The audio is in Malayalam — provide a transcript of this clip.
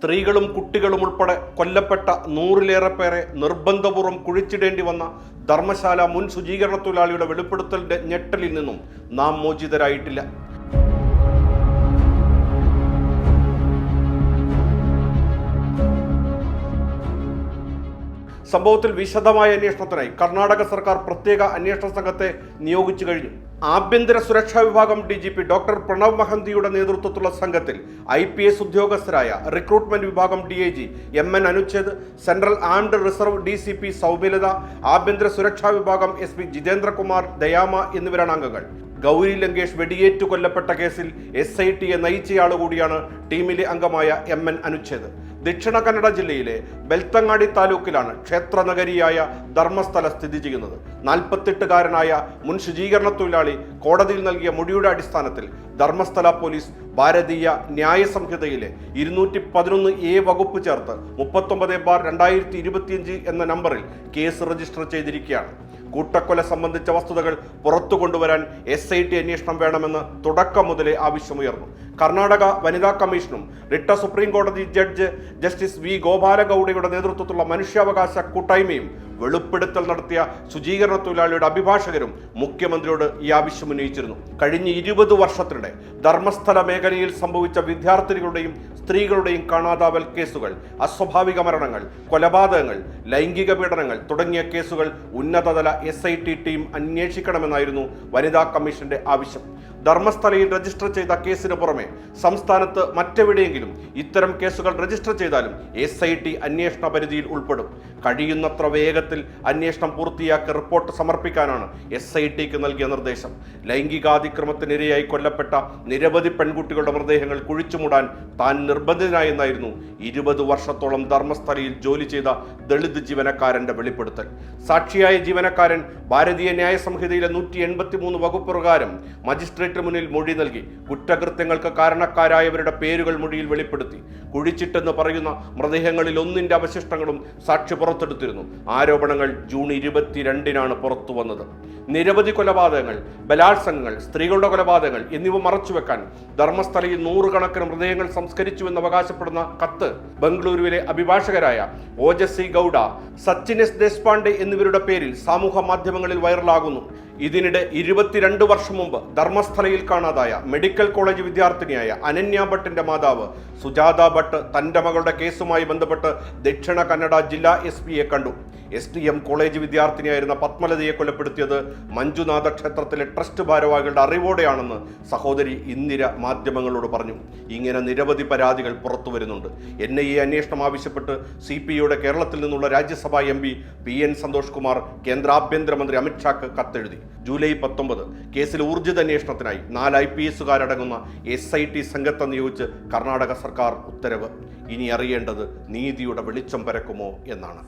സ്ത്രീകളും കുട്ടികളും ഉൾപ്പെടെ കൊല്ലപ്പെട്ട നൂറിലേറെ പേരെ നിർബന്ധപൂർവം കുഴിച്ചിടേണ്ടി വന്ന ധർമ്മശാല മുൻ ശുചീകരണ തൊഴിലാളിയുടെ വെളിപ്പെടുത്തലിന്റെ ഞെട്ടലിൽ നിന്നും നാം മോചിതരായിട്ടില്ല. സംഭവത്തിൽ വിശദമായ അന്വേഷണത്തിനായി കർണാടക സർക്കാർ പ്രത്യേക അന്വേഷണ സംഘത്തെ നിയോഗിച്ചു കഴിഞ്ഞു. ആഭ്യന്തര സുരക്ഷാ വിഭാഗം D G P doctor Pranav മഹന്തിയുടെ നേതൃത്വത്തിലുള്ള സംഘത്തിൽ ഐ പി എസ് ഉദ്യോഗസ്ഥരായ റിക്രൂട്ട്മെന്റ് വിഭാഗം D I G M N Anucheth central armed reserve D C P Soumyalatha ആഭ്യന്തര സുരക്ഷാ വിഭാഗം എസ് പി ജിതേന്ദ്രകുമാർ ദയാമ എന്നിവരാണ് അംഗങ്ങൾ. ഗൗരി ലങ്കേഷ് വെടിയേറ്റു കൊല്ലപ്പെട്ട കേസിൽ എസ് ഐ ടിയെ നയിച്ചയാൾ കൂടിയാണ് ടീമിലെ അംഗമായ എം എൻ അനുച്ഛേദ്. ദക്ഷിണ കന്നഡ ജില്ലയിലെ ബെൽത്തങ്ങാടി താലൂക്കിലാണ് ക്ഷേത്രനഗരിയായ ധർമ്മസ്ഥല സ്ഥിതി ചെയ്യുന്നത്. നാൽപ്പത്തെട്ടുകാരനായ മുൻ ശുചീകരണ തൊഴിലാളി കോടതിയിൽ നൽകിയ മൊഴിയുടെ അടിസ്ഥാനത്തിൽ ധർമ്മസ്ഥല പോലീസ് ഭാരതീയ ന്യായ സംഹിതയിലെ ഇരുന്നൂറ്റി പതിനൊന്ന് എ വകുപ്പ് ചേർത്ത് മുപ്പത്തൊമ്പത് ബാർ രണ്ടായിരത്തി ഇരുപത്തിയഞ്ച് എന്ന നമ്പറിൽ കേസ് രജിസ്റ്റർ ചെയ്തിരിക്കുകയാണ്. കൂട്ടക്കൊല സംബന്ധിച്ച വസ്തുതകൾ പുറത്തു കൊണ്ടുവരാൻ എസ് ഐ ടി അന്വേഷണം വേണമെന്ന് തുടക്കം മുതലേ ആവശ്യമുയർന്നു. കർണാടക വനിതാ കമ്മീഷനും റിട്ട സുപ്രീം കോടതി ജഡ്ജ് ജസ്റ്റിസ് വി ഗോപാലഗൌഡയുടെ നേതൃത്വത്തിലുള്ള മനുഷ്യാവകാശ കൂട്ടായ്മയും വെളിപ്പെടുത്തൽ നടത്തിയ ശുചീകരണ തൊഴിലാളിയുടെ അഭിഭാഷകരും മുഖ്യമന്ത്രിയോട് ഈ ആവശ്യം ഉന്നയിച്ചിരുന്നു. കഴിഞ്ഞ ഇരുപത് വർഷത്തിനിടെ ധർമ്മസ്ഥല മേഖലയിൽ സംഭവിച്ച വിദ്യാർത്ഥികളുടെയും സ്ത്രീകളുടെയും കാണാതാവൽ കേസുകൾ അസ്വാഭാവിക മരണങ്ങൾ കൊലപാതകങ്ങൾ ലൈംഗിക പീഡനങ്ങൾ തുടങ്ങിയ കേസുകൾ ഉന്നതതല എസ് ഐ ടി ടീം അന്വേഷിക്കണമെന്നായിരുന്നു വനിതാ കമ്മീഷന്റെ ആവശ്യം. ധർമ്മസ്ഥലയിൽ രജിസ്റ്റർ ചെയ്ത കേസിന് പുറമെ സംസ്ഥാനത്ത് മറ്റെവിടെയെങ്കിലും ഇത്തരം കേസുകൾ രജിസ്റ്റർ ചെയ്താലും എസ് ഐ ടി അന്വേഷണ പരിധിയിൽ ഉൾപ്പെടും. കഴിയുന്നത്ര വേഗത്തിൽ അന്വേഷണം പൂർത്തിയാക്കി റിപ്പോർട്ട് സമർപ്പിക്കാനാണ് എസ് ഐ ടിക്ക് നൽകിയ നിർദ്ദേശം. ലൈംഗികാതിക്രമത്തിനിരയായി കൊല്ലപ്പെട്ട നിരവധി പെൺകുട്ടികളുടെ മൃതദേഹങ്ങൾ കുഴിച്ചുമൂടാൻ താൻ നിർബന്ധിതനായെന്നായിരുന്നു ഇരുപത് വർഷത്തോളം ധർമ്മസ്ഥലയിൽ ജോലി ചെയ്ത ദളിത് ജീവനക്കാരന്റെ വെളിപ്പെടുത്തൽ. സാക്ഷിയായ ജീവനക്കാരൻ ഭാരതീയ ന്യായ സംഹിതയിലെ നൂറ്റി എൺപത്തി മൂന്ന് വകുപ്പ് പ്രകാരം മജിസ്ട്രേറ്റ് മുന്നിൽ മൊഴി നൽകി കുറ്റകൃത്യങ്ങൾക്ക് കാരണക്കാരായവരുടെ പേരുകൾ മൊഴിയിൽ വെളിപ്പെടുത്തി. കുഴിച്ചിട്ടെന്ന് പറയുന്ന മൃതദേഹങ്ങളിൽ ഒന്നിന്റെ അവശിഷ്ടങ്ങളും സാക്ഷി പുറത്തെടുത്തിരുന്നു. ആരോപണങ്ങൾ ജൂൺ ഇരുപത്തിരണ്ടിനാണ് പുറത്തു വന്നത്. നിരവധി കൊലപാതകങ്ങൾ ബലാത്സംഗങ്ങൾ സ്ത്രീകളുടെ കൊലപാതകങ്ങൾ എന്നിവ മറച്ചുവെക്കാൻ ധർമ്മസ്ഥലയിൽ നൂറുകണക്കിന് മൃതദേഹങ്ങൾ സംസ്കരിച്ചുവെന്ന് അവകാശപ്പെടുന്ന കത്ത് ബംഗളൂരുവിലെ അഭിഭാഷകരായ ഓജസ്സി ഗൗഡ സച്ചിൻ എസ് ദേശ്പാണ്ഡെ എന്നിവരുടെ പേരിൽ സമൂഹ മാധ്യമങ്ങളിൽ വൈറലാകുന്നു. ഇതിനിടെ ഇരുപത്തിരണ്ട് വർഷം മുമ്പ് ധർമ്മസ്ഥലയിൽ കാണാതായ മെഡിക്കൽ കോളേജ് വിദ്യാർത്ഥിനിയായ അനന്യ ഭട്ടിന്റെ മാതാവ് സുജാത ഭട്ട് തന്റെ മകളുടെ കേസുമായി ബന്ധപ്പെട്ട് ദക്ഷിണ കന്നഡ ജില്ലാ എസ് പിയെ കണ്ടു. എസ് ഡി എം കോളേജ് വിദ്യാർത്ഥിനിയായിരുന്ന പത്മലതയെ കൊലപ്പെടുത്തിയത് മഞ്ജുനാഥ ക്ഷേത്രത്തിലെ ട്രസ്റ്റ് ഭാരവാഹികളുടെ അറിവോടെയാണെന്ന് സഹോദരി ഇന്ദിര മാധ്യമങ്ങളോട് പറഞ്ഞു. ഇങ്ങനെ നിരവധി പരാതികൾ പുറത്തു വരുന്നുണ്ട്. എൻ ഐ എ അന്വേഷണം ആവശ്യപ്പെട്ട് സി പി ഐയുടെ കേരളത്തിൽ നിന്നുള്ള രാജ്യസഭാ M P P N Santhosh Kumar കേന്ദ്ര ആഭ്യന്തരമന്ത്രി അമിത്ഷാക്ക് കത്തെഴുതി. ജൂലൈ പത്തൊമ്പത് കേസിൽ ഊർജിത അന്വേഷണത്തിനായി നാല് ഐ പി എസുകാരടങ്ങുന്ന എസ് ഐ ടി സംഘത്തെ നിയോഗിച്ച് കർണാടക സർക്കാർ ഉത്തരവ്. ഇനി അറിയേണ്ടത് നീതിയുടെ വെളിച്ചം പരക്കുമോ എന്നാണ്.